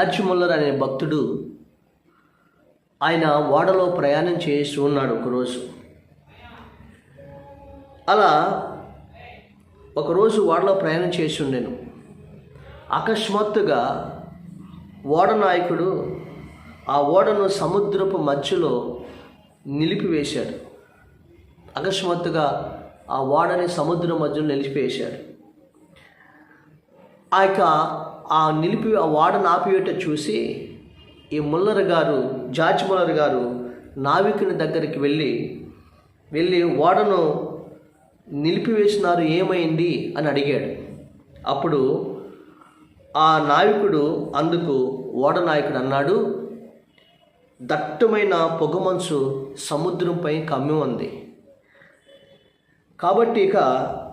George అనే భక్తుడు ఆయన ఓడలో ప్రయాణం చేస్తూ ఉన్నాడు ఒకరోజు. అలా ఒకరోజు ఓడలో ప్రయాణం చేసి ఉండేను అకస్మాత్తుగా ఓడ నాయకుడు ఆ ఓడను సముద్రపు మధ్యలో నిలిపివేశాడు. అకస్మాత్తుగా ఆ ఓడని సముద్రం మధ్యలో నిలిపివేశాడు. ఆ యొక్క ఆ నిలిపి ఆ ఓడను ఆపివేట చూసి ఈ ముల్లర్ గారు జార్జ్ ముల్లర్ గారు నావికుని దగ్గరికి వెళ్ళి వెళ్ళి ఓడను నిలిపివేసినారు ఏమైంది అని అడిగాడు. అప్పుడు ఆ నావికుడు అందుకు ఓడ నాయకుడు అన్నాడు దట్టమైన పొగమంచు సముద్రంపై కమ్మి ఉంది. కాబట్టి ఇక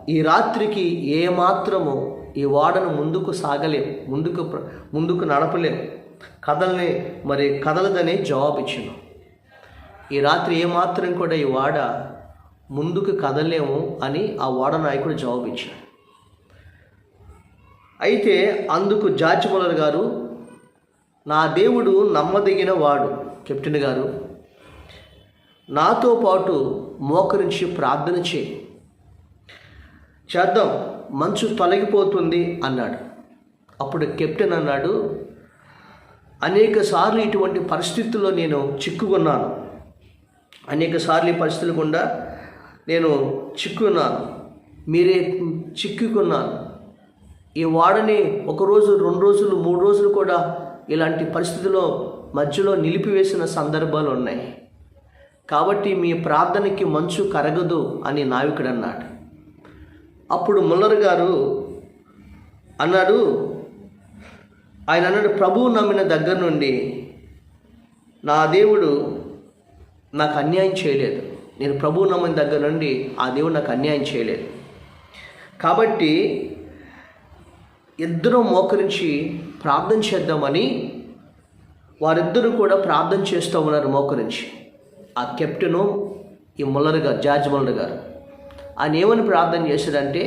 ఈ రాత్రికి ఏమాత్రము ఈ ఓడను ముందుకు సాగలేం ముందుకు ముందుకు నడపలేం కథల్ని మరి కదలదని జవాబు ఇచ్చాను ఈ రాత్రి ఏమాత్రం కూడా ఈ ఓడ ముందుకు కదలేము అని ఆ ఓడ నాయకుడు జవాబు ఇచ్చాడు అయితే అందుకు జార్జ్ గారు నా దేవుడు నమ్మదగిన వాడు కెప్టెన్ గారు. నాతో పాటు మోకరించి ప్రార్థన చేయి. చేద్దాం మంచు తొలగిపోతుంది అన్నాడు. అప్పుడు కెప్టెన్ అన్నాడు అనేక సార్లు ఇటువంటి పరిస్థితుల్లో నేను చిక్కుకున్నాను. అనేక సార్లు ఈ పరిస్థితులు గుండా నేను చిక్కున్నాను. మీరే చిక్కుకున్నాను ఈ వాడని ఒక రోజు రెండు రోజులు మూడు రోజులు కూడా ఇలాంటి పరిస్థితుల్లో మధ్యలో నిలిపివేసిన సందర్భాలు ఉన్నాయి. కాబట్టి మీ ప్రార్థనకి మంచు కరగదు అని నావికుడు అన్నాడు అప్పుడు ముల్లర్ గారు అన్నాడు ఆయన అన్నాడు ప్రభువు నమ్మిన దగ్గర నుండి నా దేవుడు నాకు అన్యాయం చేయలేదు. నేను ప్రభువు నమ్మిన దగ్గర నుండి ఆ దేవుడు నాకు అన్యాయం చేయలేదు. కాబట్టి ఇద్దరు మోకరించి ప్రార్థన చేద్దామని వారిద్దరూ కూడా ప్రార్థన చేస్తూ ఉన్నారు మోకరించి. ఆ కెప్టెను ఈ ముల్లర్ గారు జార్జ్ ముల్లర్ గారు. ఆయన ఏమని ప్రార్థన చేశాడంటే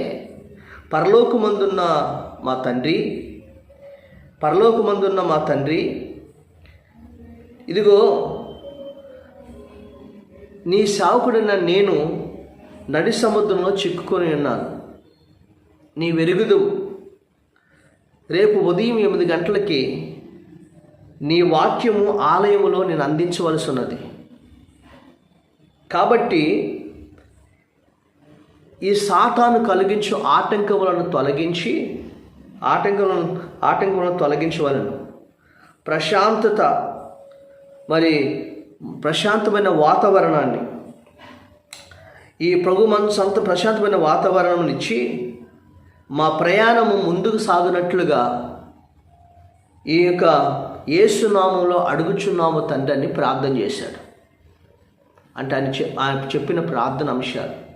పరలోకమందున్న మా తండ్రి పరలోకమందున్న మా తండ్రి ఇదిగో నీ సావుకుడైన నేను నడి సముద్రంలో చిక్కుకొని ఉన్నాను. నీ వెరుగుదు రేపు ఉదయం ఎనిమిది గంటలకి నీ వాక్యము ఆలయములో నేను అందించవలసి ఉన్నది. కాబట్టి ఈ సాతాను కలిగించు ఆటంకములను తొలగించి ఆటంకములను ఆటంకములను తొలగించవలను. ప్రశాంతత మరి ప్రశాంతమైన వాతావరణాన్ని ఈ ప్రభు మనసు అంత ప్రశాంతమైన వాతావరణం ఇచ్చి మా ప్రయాణము ముందుకు సాగునట్లుగా ఈ యొక్క ఏసునామంలో అడుగుచున్నాము తండ్రి అని ప్రార్థన చేశాడు. అంటే ఆయన ఆయన చెప్పిన ప్రార్థన అంశాలు.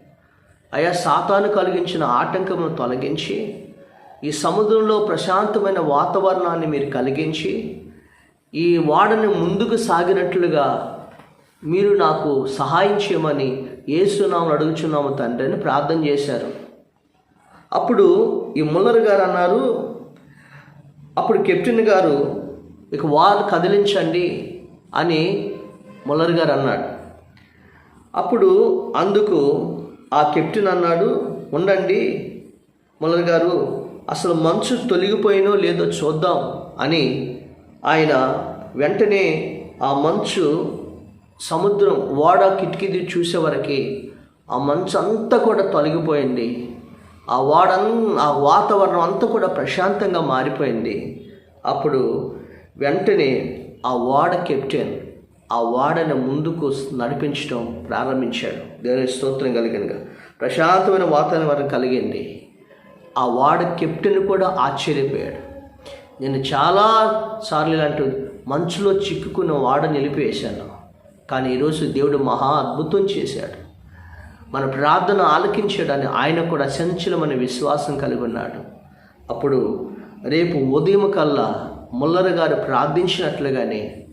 అయా సాతాను కలిగించిన ఆటంకమును తొలగించి ఈ సముద్రంలో ప్రశాంతమైన వాతావరణాన్ని మీరు కలిగించి ఈ వాడని ముందుకు సాగినట్లుగా మీరు నాకు సహాయం చేయమని ఏసునామని అడుగుచున్నాము తండ్రి అని ప్రార్థన చేశారు. అప్పుడు ఈ ముల్లర్ గారు అన్నారు అప్పుడు కెప్టెన్ గారు ఇక వారు కదిలించండి అని ముల్లర్ గారు అన్నాడు. అప్పుడు అందుకు ఆ కెప్టెన్ అన్నాడు ఉండండి ముల్లర్ గారు అసలు మంచు తొలగిపోయినో లేదో చూద్దాం అని ఆయన వెంటనే ఆ మంచు సముద్రం ఓడ కిటికీది చూసేవరకి చూసే వరకు ఆ మంచు అంతా కూడా తొలగిపోయింది. ఆ వాడన్ ఆ వాతావరణం అంతా కూడా ప్రశాంతంగా మారిపోయింది. అప్పుడు వెంటనే ఆ వాడ కెప్టెన్ ఆ వాడని ముందుకు నడిపించడం ప్రారంభించాడు. దేవుని స్తోత్రం కలిగినగా ప్రశాంతమైన వాతావరణం కలిగింది. ఆ వాడ కెప్టెన్ కూడా ఆశ్చర్యపోయాడు. నేను చాలా సార్లు ఇలాంటి మంచులో చిక్కుకున్న వాడ నిలిపివేశాను. కానీ ఈరోజు దేవుడు మహా అద్భుతం చేశాడు. మన ప్రార్థన ఆలకించడాన్ని ఆయన కూడా చంచలమైన విశ్వాసం కలిగి ఉన్నాడు. అప్పుడు రేపు ఉదయం కల్లా ముల్లర గారు ప్రార్థించినట్లుగానే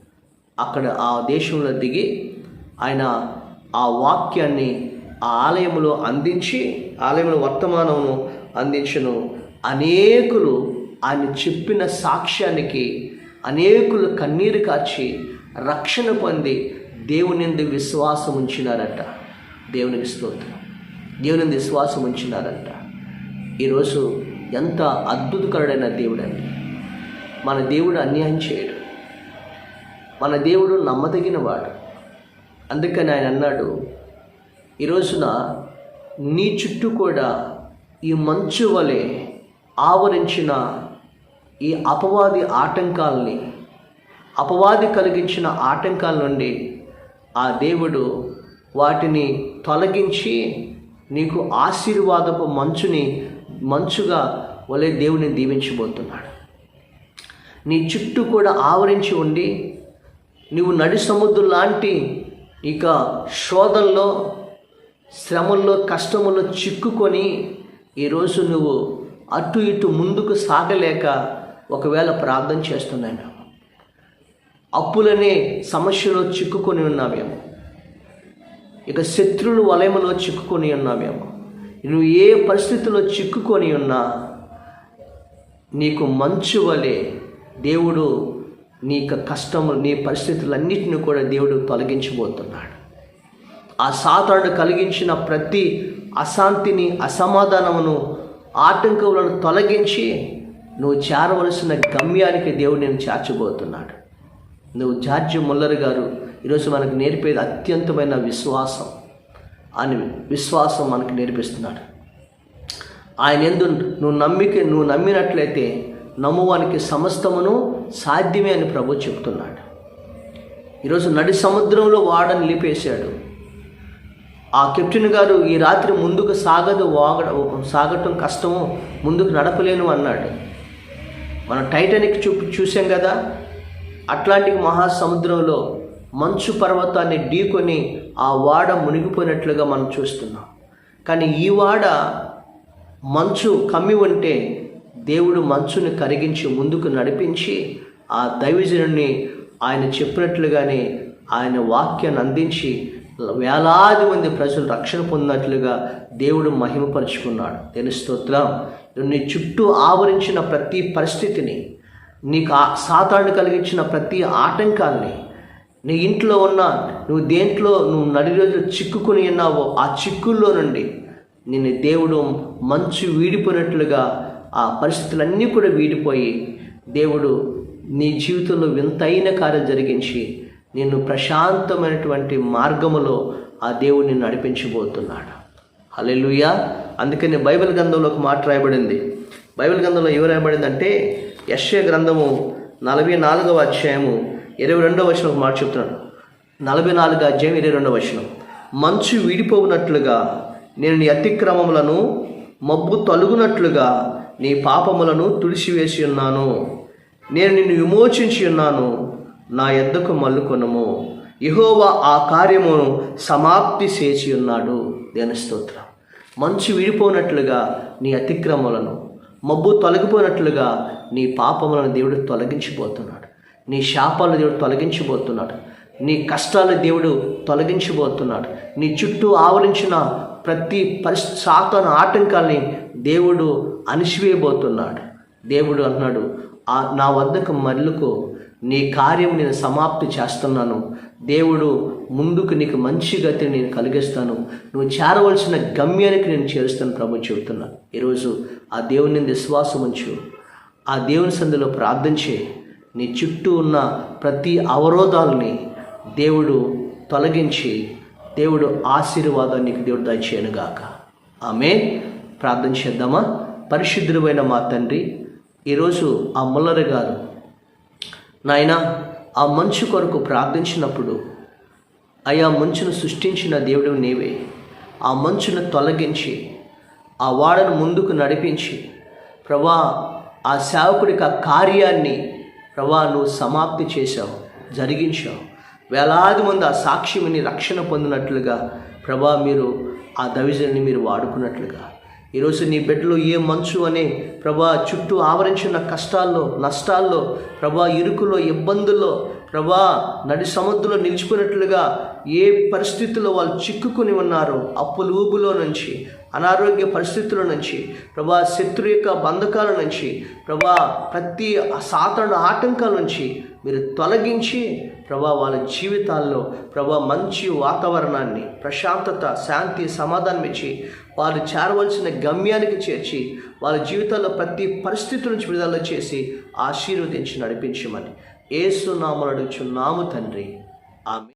అక్కడ ఆ దేశంలో దిగి ఆయన ఆ వాక్యాన్ని ఆ ఆలయంలో అందించి ఆలయంలో వర్తమానమును అందించను. అనేకులు ఆయన చెప్పిన సాక్ష్యానికి అనేకులు కన్నీరు కార్చి రక్షణ పొంది దేవునిందు విశ్వాసం ఉంచినారట. దేవునికి స్తోత్రం. దేవునింది విశ్వాసం ఉంచినారంట. ఈరోజు ఎంత అద్భుతకరుడైన దేవుడండి. మన దేవుడు అన్యాయం చేయడు. మన దేవుడు నమ్మదగిన వాడు అందుకని ఆయన అన్నాడు ఈ రోజున నీ చుట్టూ కూడా ఈ మంచు వలె ఆవరించిన ఈ అపవాది ఆటంకాలని అపవాది కలిగించిన ఆటంకాల నుండి ఆ దేవుడు వాటిని తొలగించి నీకు ఆశీర్వాదపు మంచుని మంచుగా వలె దేవుని దీవించబోతున్నాడు. నీ చుట్టూ కూడా ఆవరించి ఉండి నువ్వు నడి సముద్రం లాంటి ఇక శోధనలో శ్రమల్లో కష్టముల్లో చిక్కుకొని ఈరోజు నువ్వు అటు ఇటు ముందుకు సాగలేక ఒకవేళ ప్రార్థన చేస్తున్నాను అప్పులనే సమస్యలో చిక్కుకొని ఉన్నామేమో ఇక శత్రువుల వలయములో చిక్కుకొని ఉన్నామేమో నువ్వు ఏ పరిస్థితిలో చిక్కుకొని ఉన్నా నీకు మంచు వలె దేవుడు నీ యొక్క కష్టములు నీ పరిస్థితులన్నిటిని కూడా దేవుడు తొలగించబోతున్నాడు. ఆ సాతాడు కలిగించిన ప్రతి అశాంతిని అసమాధానమును ఆటంకములను తొలగించి నువ్వు చేరవలసిన గమ్యానికి దేవుడు నేను చేర్చబోతున్నాడు. నువ్వు జార్జి ముల్లర్ గారు ఈరోజు మనకు నేర్పేది అత్యంతమైన విశ్వాసం. అని విశ్వాసం మనకు నేర్పిస్తున్నాడు. ఆయన ఎందు నువ్వు నమ్మిక నువ్వు నమ్మినట్లయితే నమ్మువానికి సమస్తమును సాధ్యమే అని ప్రభు చెప్తున్నాడు. ఈరోజు నడి సముద్రంలో వాడని నిలిపేశాడు ఆ కెప్టెన్ గారు ఈ రాత్రి ముందుకు సాగదు వాగ సాగటం కష్టము ముందుకు నడపలేను అన్నాడు. మనం టైటానిక్ చూ చూసాం కదా? అట్లాంటిక్ మహాసముద్రంలో మంచు పర్వతాన్ని ఢీకొని ఆ వాడ మునిగిపోయినట్లుగా మనం చూస్తున్నాం. కానీ ఈ వాడ మంచు కమ్మి ఉంటే దేవుడు మంచుని కరిగించి ముందుకు నడిపించి ఆ దైవజనుని ఆయన చెప్పినట్లుగానే ఆయన వాక్యాన్ని అందించి వేలాది మంది ప్రజలు రక్షణ పొందినట్లుగా దేవుడు మహిమపరుచుకున్నాడు. దేని స్తోత్రం. నీ చుట్టూ ఆవరించిన ప్రతి పరిస్థితిని నీకు ఆ సాతాను కలిగించిన ప్రతి ఆటంకాన్ని నీ ఇంట్లో ఉన్న నువ్వు దేంట్లో నువ్వు నడి రోజులు చిక్కుకుని ఉన్నావో ఆ చిక్కుల్లో నుండి నిన్ను దేవుడు మంచు వీడిపోయినట్లుగా ఆ పరిస్థితులన్నీ కూడా వీడిపోయి దేవుడు నీ జీవితంలో వింతైన కార్యం జరిగించి నిన్ను ప్రశాంతమైనటువంటి మార్గములో ఆ దేవుడు నిన్ను నడిపించబోతున్నాడు. హల్లెలూయా. అందుకని బైబిల్ గ్రంథంలో ఒక మాట రాయబడింది. బైబిల్ గ్రంథంలో ఏమి రాయబడిందంటే యశ్య గ్రంథము నలభై నాలుగవ అధ్యాయము ఇరవై రెండవ వచనం ఒక మాట చెప్తున్నాను నలభై నాలుగు అధ్యాయం ఇరవై రెండవ వచనం. మంచు వీడిపోవునట్లుగా నేను నీ అతిక్రమములను మబ్బు తొలగునట్లుగా నీ పాపములను తుడిచివేసి ఉన్నాను. నేను నిన్ను విమోచించి ఉన్నాను. నా ఎద్దకు మల్లుకొనము? యెహోవా ఆ కార్యమును సమాప్తి చేసి ఉన్నాడు. దేని స్తోత్రం. మంచు విడిపోనట్లుగా నీ అతిక్రమలను మబ్బు తొలగిపోయినట్లుగా నీ పాపములను దేవుడు తొలగించిపోతున్నాడు. నీ శాపాలను దేవుడు తొలగించిపోతున్నాడు. నీ కష్టాలు దేవుడు తొలగించిపోతున్నాడు. నీ చుట్టూ ఆవరించిన ప్రతి పరిస్థితి సాతాను ఆటంకాల్ని దేవుడు అణిసివేయబోతున్నాడు దేవుడు అన్నాడు "ఆ నా వద్దకు మల్లుకు నీ కార్యం నేను సమాప్తి చేస్తున్నాను. దేవుడు ముందుకు నీకు మంచి గతిని నేను కలిగిస్తాను. నువ్వు చేరవలసిన గమ్యానికి నేను చేరుస్తాను ప్రభు చెబుతున్నాను ఈరోజు ఆ దేవుని విశ్వాసం ఉంచు. ఆ దేవుని సందులో ప్రార్థించే నీ చుట్టూ ఉన్న ప్రతి అవరోధాలని దేవుడు తొలగించి దేవుడు ఆశీర్వాదాన్ని నీకు దేవుడు దయచేయనుగాక. ఆమె ప్రార్థన చేద్దామా? పరిశుద్ధుడైన మా తండ్రి ఈరోజు ఆ ముల్లరి గారు నాయన ఆ మంచు కొరకు ప్రార్థించినప్పుడు అయా మంచును సృష్టించిన దేవుడు నీవే. ఆ మంచును తొలగించి ఆ వాడను ముందుకు నడిపించి ప్రభా ఆ సేవకుడికి ఆ కార్యాన్ని ప్రభా నువ్వు సమాప్తి చేశావు జరిగించావు. వేలాది మంది ఆ సాక్ష్యమిని రక్షణ పొందినట్లుగా ప్రభా మీరు ఆ దవిజన్ని మీరు వాడుకున్నట్లుగా. ఈరోజు నీ బిడ్డలు ఏ మంచు అనే ప్రభా చుట్టూ ఆవరించిన కష్టాల్లో నష్టాల్లో ప్రభా ఇరుకులో ఇబ్బందుల్లో ప్రభా నడి సముద్రంలో నిలిచిపోయినట్లుగా ఏ పరిస్థితుల్లో వాళ్ళు చిక్కుకొని ఉన్నారు అప్పుల ఊబులో నుంచి అనారోగ్య పరిస్థితుల నుంచి ప్రభా శత్రు యొక్క బంధకాల నుంచి ప్రభా ప్రతి సాధారణ ఆటంకాల నుంచి మీరు తొలగించి ప్రభా వాళ్ళ జీవితాల్లో ప్రభా మంచి వాతావరణాన్ని ప్రశాంతత శాంతి సమాధానం ఇచ్చి వారు చేరవలసిన గమ్యానికి చేర్చి వాళ్ళ జీవితాల్లో ప్రతి పరిస్థితి నుంచి విడుదల చేసి ఆశీర్వదించి నడిపించమని ఏసునామలు అడుగుచున్నాము తండ్రి. ఆమె